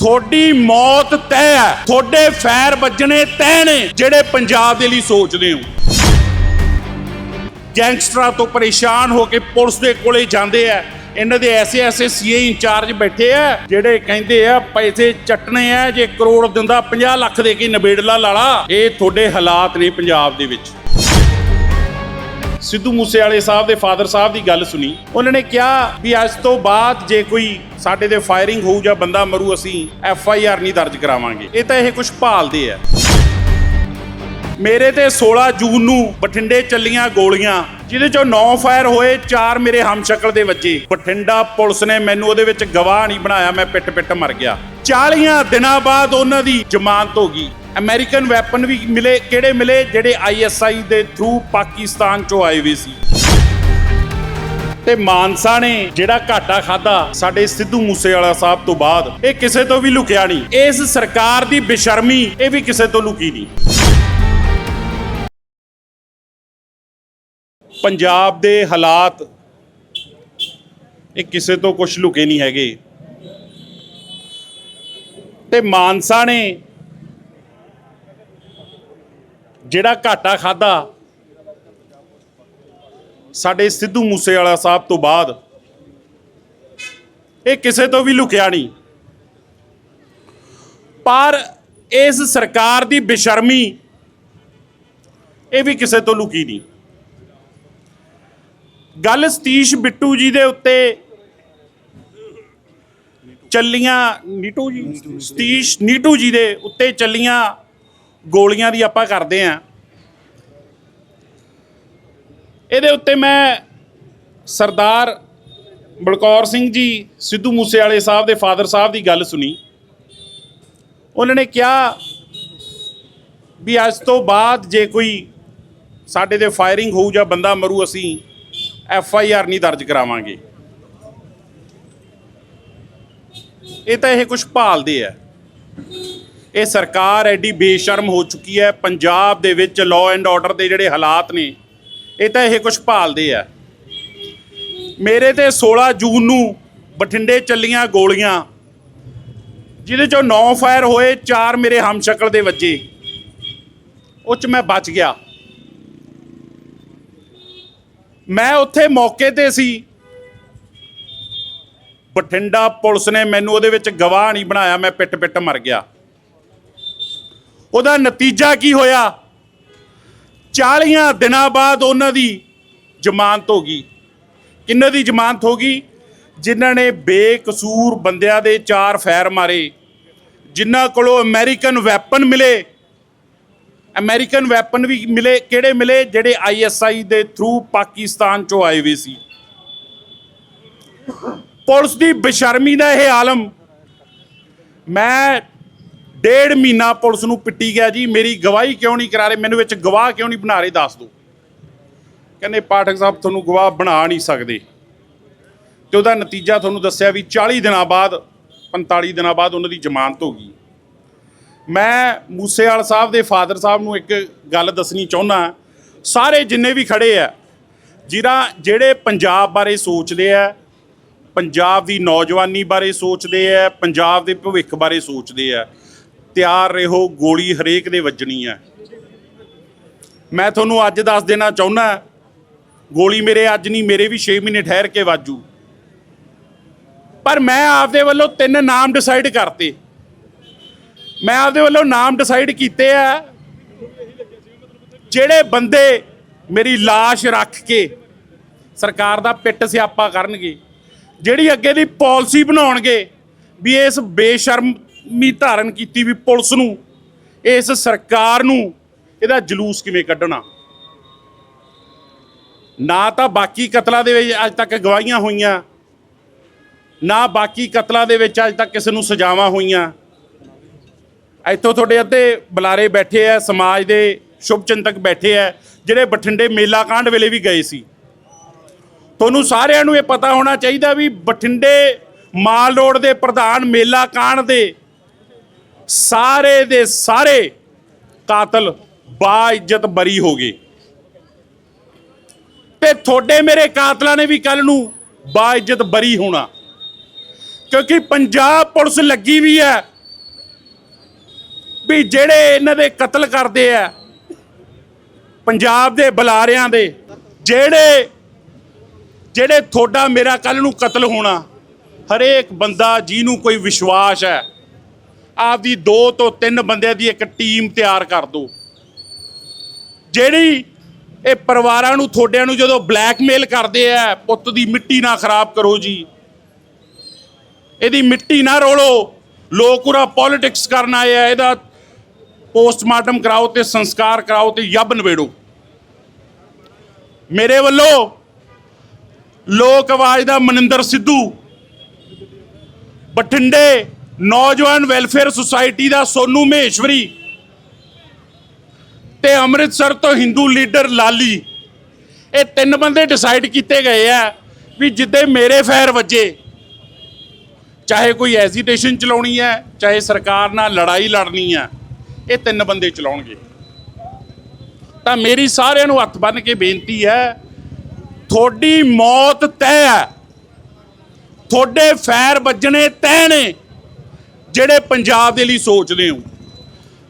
ਤੁਹਾਡੀ ਮੌਤ ਤੈਅ ਹੈ। ਤੁਹਾਡੇ ਫੈਰ ਵੱਜਣੇ ਤੈਅ ਨੇ, ਜਿਹੜੇ ਪੰਜਾਬ ਦੇ ਲਈ ਸੋਚਦੇ ਹੋ। ਗੈਂਗਸਟਰਾਂ ਤੋਂ ਪਰੇਸ਼ਾਨ ਹੋ ਕੇ ਪੁਲਿਸ ਦੇ ਕੋਲੇ ਜਾਂਦੇ ਆ। ਇਹਨਾਂ ਦੇ ਐਸੇ ਐਸੇ ਸੀਏ ਇੰਚਾਰਜ ਬੈਠੇ ਆ, ਜਿਹੜੇ ਕਹਿੰਦੇ ਆ, ਪੈਸੇ ਚੱਟਣੇ ਆ, ਜੇ ਕਰੋੜ ਦਿੰਦਾ 50 ਲੱਖ ਦੇ ਕੇ ਨਵੇੜਲਾ ਲਾਲਾ। ਇਹ ਤੁਹਾਡੇ ਹਾਲਾਤ ਨੇ ਪੰਜਾਬ ਦੇ ਵਿੱਚ। ਸਿੱਧੂ ਮੂਸੇਵਾਲੇ ਸਾਹਿਬ ਦੇ ਫਾਦਰ ਸਾਹਿਬ ਦੀ ਗੱਲ ਸੁਣੀ। ਉਹਨਾਂ ਨੇ ਕਿਹਾ ਵੀ ਅੱਜ ਤੋਂ ਬਾਅਦ ਜੇ ਕੋਈ ਸਾਡੇ ਤੇ ਫਾਇਰਿੰਗ ਹੋਊ ਜਾਂ ਬੰਦਾ ਮਰੂ, ਅਸੀਂ ਐਫ ਆਈ ਆਰ ਨਹੀਂ ਦਰਜ ਕਰਾਵਾਂਗੇ। ਇਹ ਤਾਂ ਇਹ ਕੁਝ ਭਾਲਦੇ ਆ। ਮੇਰੇ ਤੇ 16 ਜੂਨ ਨੂੰ ਬਠਿੰਡੇ ਚੱਲੀਆਂ ਗੋਲੀਆਂ, ਜਿਹਦੇ ਚੋਂ 9 ਫਾਇਰ ਹੋਏ 4 ਮੇਰੇ ਹਮਸ਼ਕਲ ਦੇ ਵੱਜੇ। ਬਠਿੰਡਾ ਪੁਲਿਸ ਨੇ ਮੈਨੂੰ ਉਹਦੇ ਵਿੱਚ ਗਵਾਹ ਨਹੀਂ ਬਣਾਇਆ, ਮੈਂ ਪਿੱਟ ਪਿੱਟ ਮਰ ਗਿਆ। 40 ਦਿਨਾਂ ਬਾਅਦ ਉਹਨਾਂ ਦੀ ਜ਼ਮਾਨਤ ਹੋ ਗਈ। ਅਮਰੀਕਨ ਵੈਪਨ ਵੀ ਮਿਲੇ, ਕਿਹੜੇ ਮਿਲੇ, ਜਿਹੜੇ ਆਈਐਸਆਈ ਦੇ ਥਰੂ ਪਾਕਿਸਤਾਨ ਚੋਂ ਆਏ ਹੋਏ ਸੀ। ਤੇ ਮਾਨਸਾ ਨੇ ਜਿਹੜਾ ਘਾਟਾ ਖਾਦਾ ਸਾਡੇ ਸਿੱਧੂ ਮੂਸੇਵਾਲਾ ਸਾਹਿਬ ਤੋਂ ਬਾਅਦ, ਇਹ ਕਿਸੇ ਤੋਂ ਵੀ ਲੁਕਿਆ ਨਹੀਂ। ਇਸ ਸਰਕਾਰ ਦੀ ਬੇਸ਼ਰਮੀ, ਇਹ ਵੀ ਕਿਸੇ ਤੋਂ ਲੁਕੀ ਨਹੀਂ। ਪੰਜਾਬ ਦੇ ਹਾਲਾਤ, ਇਹ ਕਿਸੇ ਤੋਂ ਕੁਝ ਲੁਕੇ ਨਹੀਂ ਹੈਗੇ। ਤੇ ਮਾਨਸਾ ਨੇ ਜਿਹੜਾ ਘਾਟਾ ਖਾਦਾ ਸਾਡੇ ਸਿੱਧੂ ਮੂਸੇਵਾਲਾ ਸਾਹਿਬ ਤੋਂ ਬਾਅਦ, ਇਹ ਕਿਸੇ ਤੋਂ ਵੀ ਲੁਕਿਆ ਨਹੀਂ। ਪਰ ਇਸ ਸਰਕਾਰ ਦੀ ਬੇਸ਼ਰਮੀ, ਇਹ ਵੀ ਕਿਸੇ ਤੋਂ ਲੁਕੀ ਨਹੀਂ। ਗੱਲ ਸਤੀਸ਼ ਬਿੱਟੂ ਜੀ ਦੇ ਉੱਤੇ ਚੱਲੀਆਂ ਨੀਟੂ ਜੀ, ਸਤੀਸ਼ ਨੀਟੂ ਜੀ ਦੇ ਉੱਤੇ ਚੱਲੀਆਂ ਗੋਲੀਆਂ ਦੀ ਆਪਾਂ ਕਰਦੇ ਆਂ। ਇਹਦੇ ਉੱਤੇ ਮੈਂ ਸਰਦਾਰ ਬਲਕੌਰ ਸਿੰਘ ਜੀ, ਸਿੱਧੂ ਮੂਸੇਵਾਲੇ ਸਾਹਿਬ ਦੇ ਫਾਦਰ ਸਾਹਿਬ ਦੀ ਗੱਲ ਸੁਣੀ। ਉਹਨਾਂ ਨੇ ਕਿਹਾ ਵੀ ਅੱਜ ਤੋਂ ਬਾਅਦ ਜੇ ਕੋਈ ਸਾਡੇ ਤੇ ਫਾਇਰਿੰਗ ਹੋਊ ਜਾਂ ਬੰਦਾ ਮਰੂ, ਅਸੀਂ ਐਫ ਆਈ ਆਰ ਨਹੀਂ ਦਰਜ ਕਰਾਵਾਂਗੇ। ਇਹ ਤਾਂ ਇਹ ਕੁਝ ਭਾਲਦੇ ਆ। ਇਹ ਸਰਕਾਰ ਐਡੀ ਬੇਸ਼ਰਮ ਹੋ ਚੁੱਕੀ ਹੈ, ਪੰਜਾਬ ਦੇ ਵਿੱਚ ਲਾਅ ਐਂਡ ਆਰਡਰ ਦੇ ਜਿਹੜੇ ਹਾਲਾਤ ਨੇ, ਇਹ ਤਾਂ ਇਹ ਕੁਝ ਭਾਲਦੇ ਆ। ਮੇਰੇ ਤੇ 16 ਜੂਨ ਨੂੰ ਬਠਿੰਡੇ ਚੱਲੀਆਂ ਗੋਲੀਆਂ, ਜਿਹਦੇ ਚੋਂ 9 ਫਾਇਰ ਹੋਏ 4 ਮੇਰੇ ਹਮਸ਼ਕਲ ਦੇ ਵੱਜੇ। ਉਹ ਚ ਮੈਂ ਬਚ ਗਿਆ। ਮੈਂ ਉੱਥੇ ਮੌਕੇ ਤੇ ਸੀ। ਬਠਿੰਡਾ ਪੁਲਿਸ ਨੇ ਮੈਨੂੰ ਉਹਦੇ ਵਿੱਚ ਗਵਾਹ ਨਹੀਂ ਬਣਾਇਆ, ਮੈਂ ਪਿੱਟ ਪਿੱਟ ਮਰ ਗਿਆ। ਉਹਦਾ ਨਤੀਜਾ ਕੀ ਹੋਇਆ? 40 ਦਿਨਾਂ ਬਾਅਦ ਉਹਨਾਂ ਦੀ ਜ਼ਮਾਨਤ ਹੋ ਗਈ। ਕਿੰਨਾਂ ਦੀ ਜ਼ਮਾਨਤ ਹੋ ਗਈ? ਜਿਨ੍ਹਾਂ ਨੇ ਬੇਕਸੂਰ ਬੰਦਿਆਂ ਦੇ ਚਾਰ ਫੈਰ ਮਾਰੇ। ਜਿਨ੍ਹਾਂ ਕੋਲੋਂ ਅਮਰੀਕਨ ਵੈਪਨ ਮਿਲੇ। ਅਮਰੀਕਨ ਵੈਪਨ ਵੀ ਮਿਲੇ, ਕਿਹੜੇ ਮਿਲੇ? ਜਿਹੜੇ ਆਈਐਸਆਈ ਦੇ ਥਰੂ ਪਾਕਿਸਤਾਨ ਚੋਂ ਆਏ ਹੋਏ ਸੀ। ਪੁਲਿਸ ਦੀ ਬੇਸ਼ਰਮੀ ਦਾ ਇਹ ਆਲਮ। ਮੈਂ ਡੇਢ ਮਹੀਨਾ ਪੁਲਿਸ ਨੂੰ ਪਿੱਟੀ ਗਿਆ ਜੀ, ਮੇਰੀ ਗਵਾਹੀ ਕਿਉਂ ਨਹੀਂ ਕਰਾ ਰਹੇ? ਮੈਨੂੰ ਵਿੱਚ ਗਵਾਹ ਕਿਉਂ ਨਹੀਂ ਬਣਾ ਰਹੇ? ਦੱਸ ਦਿਓ। ਕਹਿੰਦੇ ਪਾਠਕ ਸਾਹਿਬ ਤੁਹਾਨੂੰ ਗਵਾਹ ਬਣਾ ਨਹੀਂ ਸਕਦੇ। ਤੇ ਉਹਦਾ ਨਤੀਜਾ ਤੁਹਾਨੂੰ ਦੱਸਿਆ ਵੀ 40 ਦਿਨਾਂ ਬਾਅਦ 45 ਦਿਨਾਂ ਬਾਅਦ ਉਹਨਾਂ ਦੀ ਜ਼ਮਾਨਤ ਹੋ ਗਈ। ਮੈਂ ਮੂਸੇਵਾਲ ਸਾਹਿਬ ਦੇ ਫਾਦਰ ਸਾਹਿਬ ਨੂੰ ਇੱਕ ਗੱਲ ਦੱਸਣੀ ਚਾਹੁੰਦਾ ਸਾਰੇ ਜਿੰਨੇ ਵੀ ਖੜੇ ਆ, ਜਿਹੜਾ ਜਿਹੜੇ ਪੰਜਾਬ ਬਾਰੇ ਸੋਚਦੇ ਆ, ਪੰਜਾਬ ਦੀ ਨੌਜਵਾਨੀ ਬਾਰੇ ਸੋਚਦੇ ਆ, ਪੰਜਾਬ ਦੇ ਭਵਿੱਖ ਬਾਰੇ ਸੋਚਦੇ ਆ ਤਿਆਰ ਰਹੋ, ਗੋਲੀ ਹਰੇਕ ਦੇ ਵੱਜਣੀ ਹੈ। ਮੈਂ ਤੁਹਾਨੂੰ ਅੱਜ ਦੱਸ ਦੇਣਾ ਚਾਹੁੰਦਾ ਗੋਲੀ ਮੇਰੇ ਅੱਜ ਨਹੀਂ, ਮੇਰੇ ਵੀ 6 ਮਹੀਨੇ ਠਹਿਰ ਕੇ ਵਾਜੂ। ਪਰ ਮੈਂ ਆਪਦੇ ਵੱਲੋਂ ਤਿੰਨ ਨਾਮ ਡਿਸਾਈਡ ਕਰਤੇ। ਮੈਂ ਆਪਦੇ ਵੱਲੋਂ ਨਾਮ ਡਿਸਾਈਡ ਕੀਤੇ ਆ, ਜਿਹੜੇ ਬੰਦੇ ਮੇਰੀ লাশ ਰੱਖ ਕੇ ਸਰਕਾਰ ਦਾ ਪਿੱਟ ਸਿਆਪਾ ਕਰਨਗੇ, ਜਿਹੜੀ ਅੱਗੇ ਦੀ ਪਾਲਿਸੀ ਬਣਾਉਣਗੇ, ਵੀ ਇਸ ਬੇਸ਼ਰਮ ਧਾਰਨ ਕੀਤੀ ਵੀ ਪੁਲਿਸ ਨੂੰ, ਇਸ ਸਰਕਾਰ ਨੂੰ ਇਹਦਾ ਜਲੂਸ ਕਿਵੇਂ ਕੱਢਣਾ? ਨਾ ਤਾਂ ਬਾਕੀ ਕਤਲਾਂ ਦੇ ਵਿੱਚ ਅੱਜ ਤੱਕ ਗਵਾਹੀਆਂ ਹੋਈਆਂ, ਨਾ ਬਾਕੀ ਕਤਲਾਂ ਦੇ ਵਿੱਚ ਅੱਜ ਤੱਕ ਕਿਸੇ ਨੂੰ ਸਜ਼ਾਵਾਂ ਹੋਈਆਂ। ਇੱਥੋਂ ਤੁਹਾਡੇ ਅੱਧੇ ਬੁਲਾਰੇ ਬੈਠੇ ਆ, ਸਮਾਜ ਦੇ ਸ਼ੁਭ ਚਿੰਤਕ ਬੈਠੇ ਆ, ਜਿਹੜੇ ਬਠਿੰਡੇ ਮੇਲਾ ਕਾਂਡ ਵੇਲੇ ਵੀ ਗਏ ਸੀ। ਤੁਹਾਨੂੰ ਸਾਰਿਆਂ ਨੂੰ ਇਹ ਪਤਾ ਹੋਣਾ ਚਾਹੀਦਾ ਵੀ ਬਠਿੰਡੇ ਮਾਲ ਰੋਡ ਦੇ ਪ੍ਰਧਾਨ ਮੇਲਾ ਕਾਂਡ ਦੇ ਸਾਰੇ ਦੇ ਸਾਰੇ ਕਾਤਲ ਬਾ ਇੱਜ਼ਤ ਬਰੀ ਹੋ ਗਏ। ਤੇ ਤੁਹਾਡੇ ਮੇਰੇ ਕਾਤਲਾਂ ਨੇ ਵੀ ਕੱਲ ਨੂੰ ਬਾ ਬਰੀ ਹੋਣਾ। ਕਿਉਂਕਿ ਪੰਜਾਬ ਪੁਲਿਸ ਲੱਗੀ ਵੀ ਹੈ ਵੀ ਜਿਹੜੇ ਇਹਨਾਂ ਦੇ ਕਤਲ ਕਰਦੇ ਆ, ਪੰਜਾਬ ਦੇ ਬੁਲਾਰਿਆਂ ਦੇ, ਜਿਹੜੇ ਜਿਹੜੇ ਤੁਹਾਡਾ ਮੇਰਾ ਕੱਲ ਨੂੰ ਕਤਲ ਹੋਣਾ, ਹਰੇਕ ਬੰਦਾ ਜਿਹਨੂੰ ਕੋਈ ਵਿਸ਼ਵਾਸ ਹੈ ਆਪਦੀ ਦੋ ਤੋਂ ਤਿੰਨ ਬੰਦਿਆਂ ਦੀ ਇੱਕ ਟੀਮ ਤਿਆਰ ਕਰ ਦਿਓ ਜਿਹੜੀ ਇਹ ਪਰਿਵਾਰਾਂ ਨੂੰ, ਤੁਹਾਡਿਆਂ ਨੂੰ ਜਦੋਂ ਬਲੈਕਮੇਲ ਕਰਦੇ ਆ, ਪੁੱਤ ਦੀ ਮਿੱਟੀ ਨਾ ਖਰਾਬ ਕਰੋ ਜੀ। ਇਹਦੀ ਮਿੱਟੀ ਨਾ ਰੋਲੋ। ਲੋਕ ਉਰਾ ਪੋਲਿਟਿਕਸ ਕਰਨ ਆਏ ਆ, ਇਹਦਾ ਪੋਸਟਮਾਰਟਮ ਕਰਾਓ ਤੇ ਸੰਸਕਾਰ ਕਰਾਓ ਤੇ ਯੱਬ ਨਵੇੜੋ ਮੇਰੇ ਵੱਲੋਂ ਲੋਕ ਆਵਾਜ਼ ਦਾ ਮਨਿੰਦਰ ਸਿੱਧੂ, ਬਠਿੰਡੇ ਨੌਜਵਾਨ ਵੈਲਫੇਅਰ ਸੁਸਾਇਟੀ ਦਾ ਸੋਨੂ ਮਹੇਸ਼ਵਰੀ ਤੇ ਅੰਮ੍ਰਿਤਸਰ ਤੋਂ ਹਿੰਦੂ ਲੀਡਰ ਲਾਲੀ। ਇਹ ਤਿੰਨ ਬੰਦੇ ਡਿਸਾਈਡ ਕੀਤੇ ਗਏ ਆ ਵੀ ਜਿੱਦੇ ਮੇਰੇ ਫੈਰ ਵੱਜੇ, ਚਾਹੇ ਕੋਈ ਐਜੀਟੇਸ਼ਨ ਚਲਾਉਣੀ ਹੈ, ਚਾਹੇ ਸਰਕਾਰ ਨਾਲ ਲੜਾਈ ਲੜਨੀ ਹੈ, ਇਹ ਤਿੰਨ ਬੰਦੇ ਚਲਾਉਣਗੇ। ਤਾਂ ਮੇਰੀ ਸਾਰਿਆਂ ਨੂੰ ਹੱਥ ਬੰਨ ਕੇ ਬੇਨਤੀ ਹੈ, ਤੁਹਾਡੀ ਮੌਤ ਤੈਅ ਹੈ। ਤੁਹਾਡੇ ਫੈਰ ਵੱਜਣੇ ਤੈਅ ਨੇ। ਜਿਹੜੇ ਪੰਜਾਬ ਦੇ ਲਈ ਸੋਚਦੇ ਹੋ।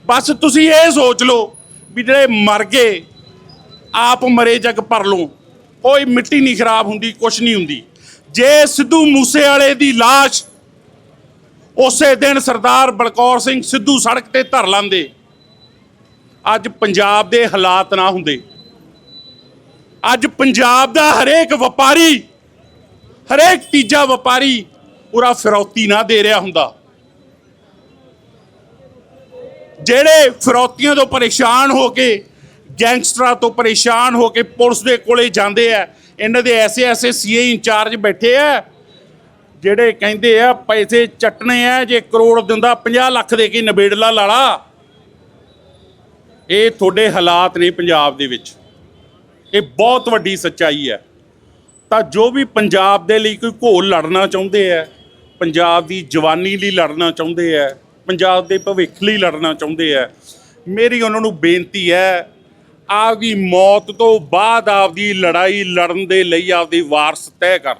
ਬਸ ਤੁਸੀਂ ਇਹ ਸੋਚ ਲਓ ਵੀ ਜਿਹੜੇ ਮਰ ਗਏ, ਆਪ ਮਰੇ ਜਗ ਪਰ ਲੋ ਕੋਈ ਮਿੱਟੀ ਨਹੀਂ ਖਰਾਬ ਹੁੰਦੀ, ਕੁਛ ਨਹੀਂ ਹੁੰਦੀ। ਜੇ ਸਿੱਧੂ ਮੂਸੇ ਵਾਲੇ ਦੀ ਲਾਸ਼ ਉਸੇ ਦਿਨ ਸਰਦਾਰ ਬਲਕੌਰ ਸਿੰਘ ਸਿੱਧੂ ਸੜਕ ਤੇ ਧਰ ਲਾਂਦੇ, ਅੱਜ ਪੰਜਾਬ ਦੇ ਹਾਲਾਤ ਨਾ ਹੁੰਦੇ। ਅੱਜ ਪੰਜਾਬ ਦਾ ਹਰੇਕ ਵਪਾਰੀ, ਹਰੇਕ ਤੀਜਾ ਵਪਾਰੀ ਪੂਰਾ ਫਿਰੌਤੀ ਨਾ ਦੇ ਰਿਹਾ ਹੁੰਦਾ। ਜਿਹੜੇ ਫਿਰੌਤੀਆਂ ਤੋਂ ਪਰੇਸ਼ਾਨ ਹੋ ਕੇ, ਗੈਂਗਸਟਰਾਂ ਤੋਂ ਪਰੇਸ਼ਾਨ ਹੋ ਕੇ ਪੁਲਿਸ ਦੇ ਕੋਲੇ ਜਾਂਦੇ ਆ, ਇਹਨਾਂ ਦੇ ਐਸੇ ਐਸੇ ਸੀਏ ਇੰਚਾਰਜ ਬੈਠੇ ਆ, ਜਿਹੜੇ ਕਹਿੰਦੇ ਆ ਪੈਸੇ ਚੱਟਣੇ ਆ, ਜੇ ਕਰੋੜ ਦਿੰਦਾ 50 ਲੱਖ ਦੇ ਕੇ ਨਵੇੜਲਾ ਲਾਲਾ। ਇਹ ਤੁਹਾਡੇ ਹਾਲਾਤ ਨੇ ਪੰਜਾਬ ਦੇ ਵਿੱਚ। ਇਹ ਬਹੁਤ ਵੱਡੀ ਸੱਚਾਈ ਹੈ। ਤਾਂ ਜੋ ਵੀ ਪੰਜਾਬ ਦੇ ਲਈ ਕੋਈ ਘੋਲ ਲੜਨਾ ਚਾਹੁੰਦੇ ਆ, ਪੰਜਾਬ ਦੀ ਜਵਾਨੀ ਲਈ ਲੜਨਾ ਚਾਹੁੰਦੇ ਆ ਪੰਜਾਬ ਦੇ ਭਵਿੱਖ ਲਈ ਲੜਨਾ ਚਾਹੁੰਦੇ ਆ। ਮੇਰੀ ਉਹਨਾਂ ਨੂੰ ਬੇਨਤੀ ਹੈ, ਆਪਦੀ ਮੌਤ ਤੋਂ ਬਾਅਦ ਆਪਦੀ ਲੜਾਈ ਲੜਨ ਦੇ ਲਈ ਆਪਦੀ ਵਾਰਸ ਤੈਅ ਕਰ